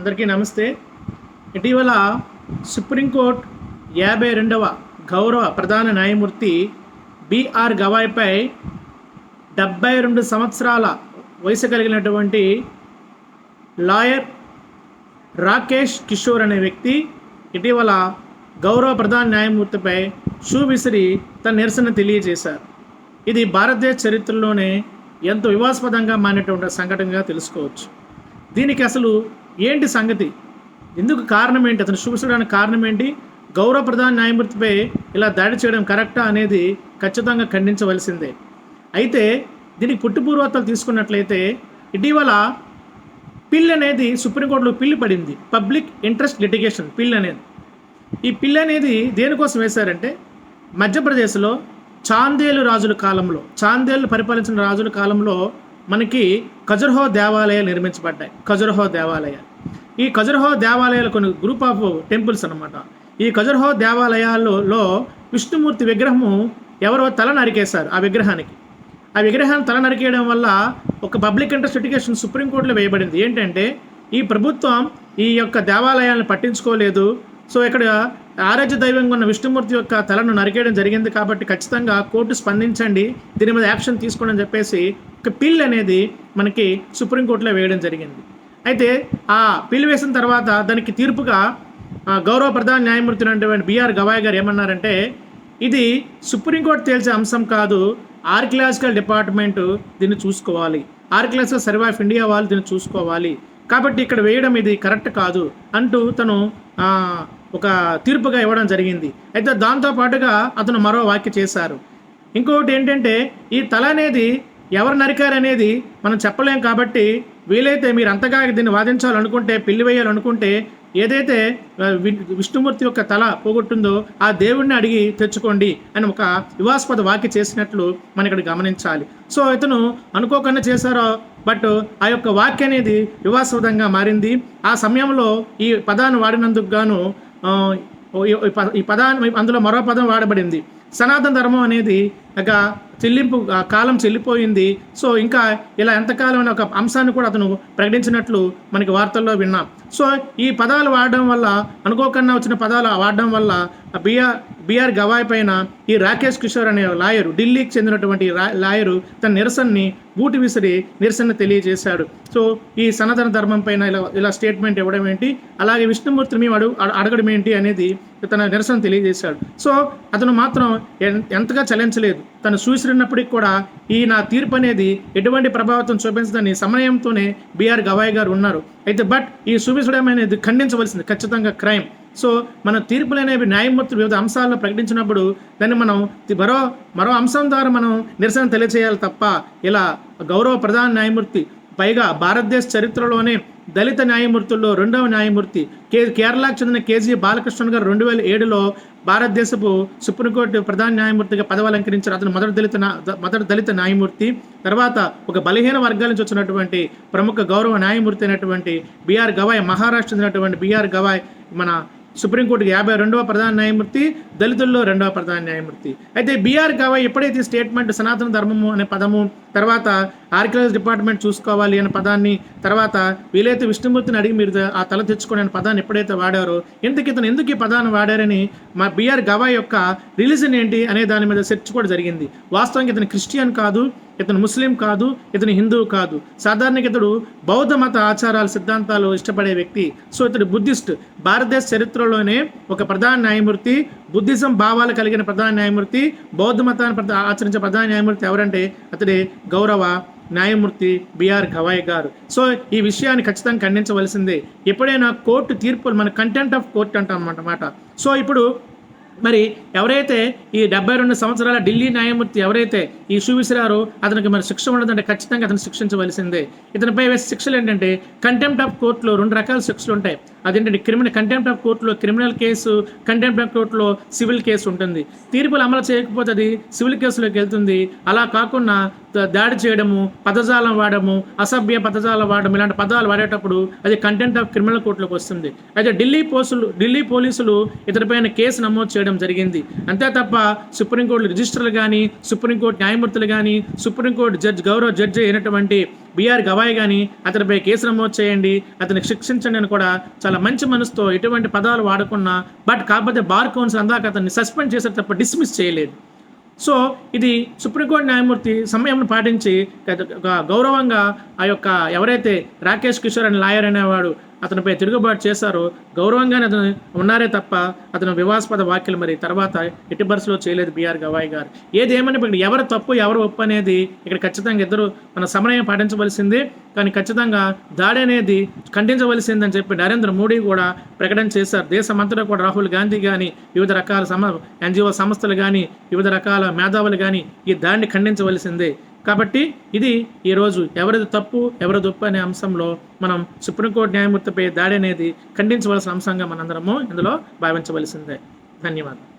అందరికీ నమస్తే. ఇటీవల సుప్రీంకోర్టు యాభై రెండవ గౌరవ ప్రధాన న్యాయమూర్తి బిఆర్ గవాయ్పై డెబ్బై రెండు సంవత్సరాల వయసు కలిగినటువంటి లాయర్ రాకేష్ కిషోర్ అనే వ్యక్తి ఇటీవల గౌరవ ప్రధాన న్యాయమూర్తిపై షూ విసిరి తన నిరసన తెలియజేశారు. ఇది భారతదేశ చరిత్రలోనే ఎంతో వివాదాస్పదంగా మారినటువంటి సంఘటనగా తెలుసుకోవచ్చు. దీనికి అసలు ఏంటి సంగతి? ఎందుకు కారణం ఏంటి? అతను చూపించడానికి కారణం ఏంటి? గౌరవ ప్రధాన న్యాయమూర్తిపై ఇలా దాడి చేయడం కరెక్టా అనేది ఖచ్చితంగా ఖండించవలసిందే. అయితే దీనికి పుట్టుపూర్వతలు తీసుకున్నట్లయితే ఇటీవల పిల్ అనేది సుప్రీంకోర్టులో పిల్లు పడింది. పబ్లిక్ ఇంట్రెస్ట్ లిటిగేషన్ పిల్ అనేది. ఈ పిల్ అనేది దేనికోసం వేశారంటే మధ్యప్రదేశ్లో చాందేలు రాజుల కాలంలో చాందేలు పరిపాలించిన రాజుల కాలంలో మనకి ఖజురహో దేవాలయాలు నిర్మించబడ్డాయి. ఖజురహో దేవాలయాలు. ఈ ఖజురహో దేవాలయాలు కొన్ని గ్రూప్ ఆఫ్ టెంపుల్స్ అనమాట ఈ ఖజురహో దేవాలయాల్లో విష్ణుమూర్తి విగ్రహము ఎవరో తల నరికేశారు ఆ విగ్రహానికి. ఆ విగ్రహాన్ని తల నరికేయడం వల్ల ఒక పబ్లిక్ ఇంట్రెస్ట్ లిటిగేషన్ సుప్రీంకోర్టులో వేయబడింది. ఏంటంటే ఈ ప్రభుత్వం ఈ యొక్క దేవాలయాలను పట్టించుకోలేదు. సో ఇక్కడ ఆరాధ్య దైవంగా ఉన్న విష్ణుమూర్తి యొక్క తలను నరికేయడం జరిగింది కాబట్టి ఖచ్చితంగా కోర్టు స్పందించండి. దీని మీద యాక్షన్ తీసుకోండి అని చెప్పేసి ఒక పిల్ అనేది మనకి సుప్రీంకోర్టులో వేయడం జరిగింది. అయితే ఆ పిల్ వేసిన తర్వాత దానికి తీర్పుగా గౌరవ ప్రధాన న్యాయమూర్తి అయినటువంటి బిఆర్ గవాయ్ గారు ఏమన్నారంటే ఇది సుప్రీంకోర్టు తేల్చే అంశం కాదు ఆర్కిలాజికల్ డిపార్ట్మెంట్ దీన్ని చూసుకోవాలి. ఆర్కిలాజికల్ సర్వే ఆఫ్ ఇండియా వాళ్ళు దీన్ని చూసుకోవాలి. కాబట్టి ఇక్కడ వేయడం ఇది కరెక్ట్ కాదు అంటూ తను ఒక తీర్పుగా ఇవ్వడం జరిగింది. అయితే దాంతో పాటుగా అతను మరో వ్యాఖ్య చేశారు. ఇంకొకటి ఏంటంటే ఈ తల అనేది ఎవరు నరికారనేది మనం చెప్పలేం కాబట్టి వీలైతే మీరు అంతగా దీన్ని వాదించాలనుకుంటే పిల్లి వేయాలనుకుంటే ఏదైతే వి- విష్ణుమూర్తి యొక్క తల పోగొట్టిందో ఆ దేవుడిని అడిగి తెచ్చుకోండి అని ఒక వివాస్పద వాక్య చేసినట్లు మనం ఇక్కడ గమనించాలి. సో ఇతను అనుకోకుండా చేశారో బట్ ఆ యొక్క వాక్య అనేది వివాస్పదంగా మారింది. ఆ సమయంలో ఈ పదాన్ని వాడినందుకు గాను ఈ పద- ఈ పదాన్ని అందులో మరో పదం వాడబడింది. సనాతన ధర్మం అనేది ఒక చెల్లింపు కాలం చెల్లిపోయింది. సో ఇంకా ఇలా ఎంతకాలం అనే ఒక అంశాన్ని కూడా అతను ప్రకటించినట్లు మనకి వార్తల్లో విన్నాం. సో ఈ పదాలు వాడడం వల్ల అనుకోకుండా వచ్చిన పదాలు వాడడం వల్ల బీఆర్ బీఆర్ గవాయ్ పైన ఈ రాకేష్ కిషోర్ అనే లాయరు ఢిల్లీకి చెందినటువంటి రా- లాయరు తన నిరసనని బూటి విసిరి నిరసన తెలియజేశాడు. సో ఈ సనాతన ధర్మం పైన ఇలా ఇలా స్టేట్మెంట్ ఇవ్వడం ఏంటి? అలాగే విష్ణుమూర్తిని మేము అడుగు అడగడం ఏంటి అనేది తన నిరసన తెలియజేశాడు. సో అతను మాత్రం ఎన్- ఎంతగా చలించలేదు తను చూసినప్పటికి కూడా ఈ నా తీర్పు అనేది ఎటువంటి ప్రభావితం చూపించదని సమయంతోనే బీఆర్ గవాయ్ గారు ఉన్నారు. అయితే బట్ ఈ చూపించడం అనేది ఖండించవలసింది ఖచ్చితంగా క్రైమ్. సో మన తీర్పులు అనేవి న్యాయమూర్తులు వివిధ అంశాల్లో ప్రకటించినప్పుడు దాన్ని మనం మరో మరో అంశం ద్వారా మనం నిరసన తెలియజేయాలి తప్ప ఇలా గౌరవ ప్రధాన న్యాయమూర్తి పైగా భారతదేశ చరిత్రలోనే దళిత న్యాయమూర్తుల్లో రెండవ న్యాయమూర్తి కే కేరళకు చెందిన కేజీ బాలకృష్ణన్ గారు రెండు వేల ఏడులో భారతదేశపు సుప్రీంకోర్టు ప్రధాన న్యాయమూర్తిగా పదవి అలంకరించారు అతను మొదటి దళిత మొదటి దళిత న్యాయమూర్తి. తర్వాత ఒక బలహీన వర్గాల నుంచి వచ్చినటువంటి ప్రముఖ గౌరవ న్యాయమూర్తి అయినటువంటి బీఆర్ గవాయ్ మహారాష్ట్ర చెందినటువంటి బీఆర్ గవాయ్ మన సుప్రీంకోర్టుకి యాభై రెండవ ప్రధాన న్యాయమూర్తి దళితుల్లో రెండవ ప్రధాన న్యాయమూర్తి. అయితే బీఆర్ గవాయ్ ఎప్పుడైతే స్టేట్మెంట్ సనాతన ధర్మము అనే పదము తర్వాత ఆర్కియాలజీ డిపార్ట్మెంట్ చూసుకోవాలి అనే పదాన్ని తర్వాత వీలైతే విష్ణుమూర్తిని అడిగి మీరు ఆ తల తెచ్చుకోండి అనే పదాన్ని ఎప్పుడైతే వాడారో ఎందుకు ఇతను ఎందుకు ఈ పదాన్ని వాడారని మా బీఆర్ గవాయ్ యొక్క రిలీజన్ ఏంటి అనే దాని మీద సెర్చ్ కూడా జరిగింది. వాస్తవానికి ఇతను క్రిస్టియన్ కాదు ఇతను ముస్లిం కాదు ఇతను హిందువు కాదు. సాధారణంగా ఇతడు బౌద్ధ మత ఆచారాలు సిద్ధాంతాలు ఇష్టపడే వ్యక్తి. సో ఇతడు బుద్ధిస్ట్. భారతదేశ చరిత్రలోనే ఒక ప్రధాన న్యాయమూర్తి బుద్ధిజం భావాలు కలిగిన ప్రధాన న్యాయమూర్తి బౌద్ధ మతాన్ని ఆచరించే ప్రధాన న్యాయమూర్తి ఎవరంటే అతడే గౌరవ న్యాయమూర్తి బిఆర్ గవాయ్ గారు. సో ఈ విషయాన్ని ఖచ్చితంగా ఖండించవలసిందే. ఎప్పుడైనా కోర్టు తీర్పులు మన కంటెంట్ ఆఫ్ కోర్ట్ అంటాం అన్నమాట సో ఇప్పుడు మరి ఎవరైతే ఈ డెబ్బై రెండు సంవత్సరాల ఢిల్లీ న్యాయమూర్తి ఎవరైతే ఈ షూ విసిరారో అతనికి మరి శిక్ష ఉండదంటే ఖచ్చితంగా అతను శిక్షించవలసిందే. ఇతనిపై వేసే శిక్షలు ఏంటంటే కంటెంప్ట్ ఆఫ్ కోర్టులో రెండు రకాల శిక్షలు ఉంటాయి. అదేంటంటే క్రిమినల్ కంటెంప్ట్ ఆఫ్ కోర్టులో క్రిమినల్ కేసు కంటెంప్ట్ ఆఫ్ కోర్టులో సివిల్ కేసు ఉంటుంది. తీర్పులు అమలు చేయకపోతే అది సివిల్ కేసులోకి వెళ్తుంది. అలా కాకుండా దాడి చేయడము పదజాలం వాడము అసభ్య పదజాలం వాడడం ఇలాంటి పదాలు వాడేటప్పుడు అది కంటెంట్ ఆఫ్ క్రిమినల్ కోర్టులోకి వస్తుంది. అయితే ఢిల్లీ పోలీసులు ఢిల్లీ పోలీసులు ఇతడిపైన కేసు నమోదు చేయడం జరిగింది. అంతే తప్ప సుప్రీంకోర్టు రిజిస్టర్లు కానీ సుప్రీంకోర్టు న్యాయమూర్తులు కానీ సుప్రీంకోర్టు జడ్జి గౌరవ జడ్జి అయినటువంటి బీఆర్ గవాయ్ కానీ అతనిపై కేసు నమోదు చేయండి అతనికి శిక్షించండి అని కూడా చాలా మంచి మనసుతో ఎటువంటి పదాలు వాడకుండా బట్ కాకపోతే బార్ కౌన్సిల్ అందాక అతన్ని సస్పెండ్ చేసే తప్ప డిస్మిస్ చేయలేదు. సో ఇది సుప్రీంకోర్టు న్యాయమూర్తి సమయం పాటించి గౌరవంగా ఆ యొక్క ఎవరైతే రాకేష్ కిషోర్ అనే లాయర్ అనేవాడు అతనిపై తిరుగుబాటు చేశారో. గౌరవంగానే అతను ఉన్నారే తప్ప అతను వివాదాస్పద వ్యాఖ్యలు మరి తర్వాత ఎట్టి బరుసలో చేయలేదు బిఆర్ గవాయ్ గారు. ఏది ఎవరు తప్పు ఎవరు ఒప్పు అనేది ఇక్కడ ఖచ్చితంగా ఇద్దరు మన సమన్వయం పాటించవలసింది. కానీ ఖచ్చితంగా దాడి అనేది ఖండించవలసిందని చెప్పి నరేంద్ర మోడీ కూడా ప్రకటన చేశారు. దేశమంతటా కూడా రాహుల్ గాంధీ కానీ వివిధ రకాల సమ ఎన్జిఓ సంస్థలు కానీ వివిధ రకాల మేధావులు కానీ ఈ దాడిని ఖండించవలసిందే. కాబట్టి ఇది ఈరోజు ఎవరిది తప్పు ఎవరిది ఒప్పు అనే అంశంలో మనం సుప్రీంకోర్టు న్యాయమూర్తిపై దాడి అనేది ఖండించవలసిన అంశంగా మనందరము ఇందులో భావించవలసిందే. ధన్యవాదాలు.